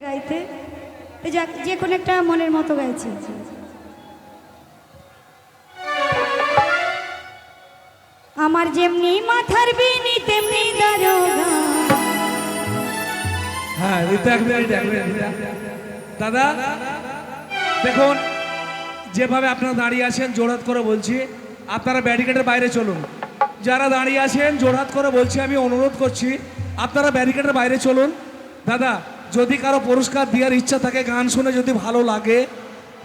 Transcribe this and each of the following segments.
গাইতে। যে কোনো একটা মনের মতো গাইছি। আমার যেমনি মাথার বিনি, তেমনি হ্যাঁ। দাদা, দেখুন, যেভাবে আপনারা দাঁড়িয়ে আছেন জোড়হাত করে বলছি, আপনারা ব্যারিকেডের বাইরে চলুন। যারা দাঁড়িয়ে আছেন জোড়হাত করে বলছি, আমি অনুরোধ করছি, আপনারা ব্যারিকেডের বাইরে চলুন। দাদা যদি কারও পুরস্কার দেওয়ার ইচ্ছা থাকে, গান শুনে যদি ভালো লাগে,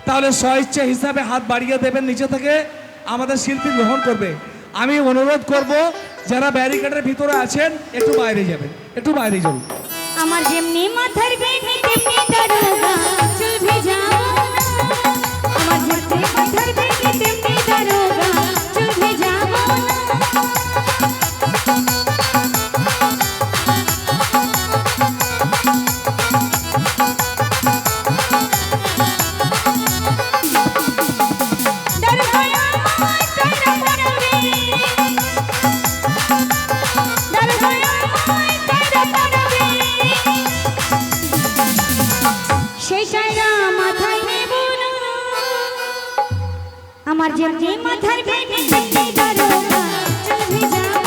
তাহলে স্বইচ্ছা হিসাবে হাত বাড়িয়ে দেবেন, নিচে থেকে আমাদের শিল্পী গ্রহণ করবে। আমি অনুরোধ করব, যারা ব্যারিকেডের ভিতরে আছেন, একটু বাইরে যাবেন। একটু বাইরে যাবেন আমার যেমনি মাথার বিনি তেমনি দারোগা চুল ভেজাও আমার যেমনি মাথার ভেঙে তেমনি দারোগা চুল ভেজাবো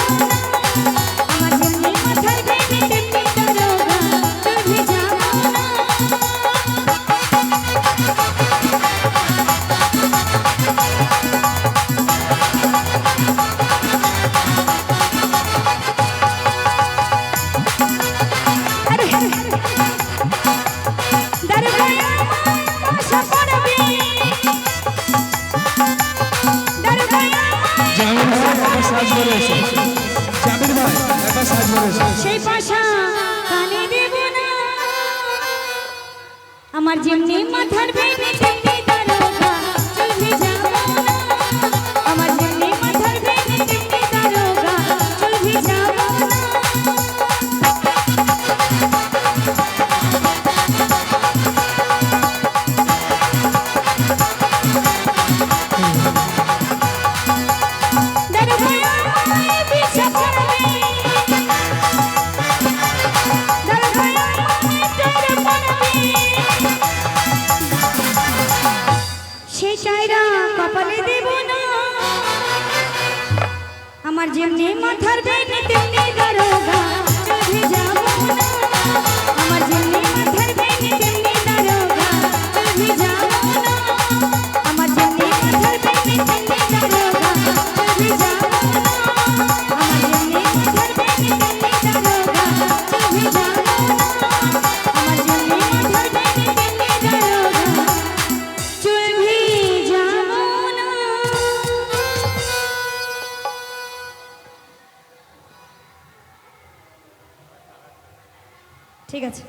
সাজ করে এসো। ভাই আমার যেমনি মাথার আমার যেমনি মাথার চুল ঠিক আছে।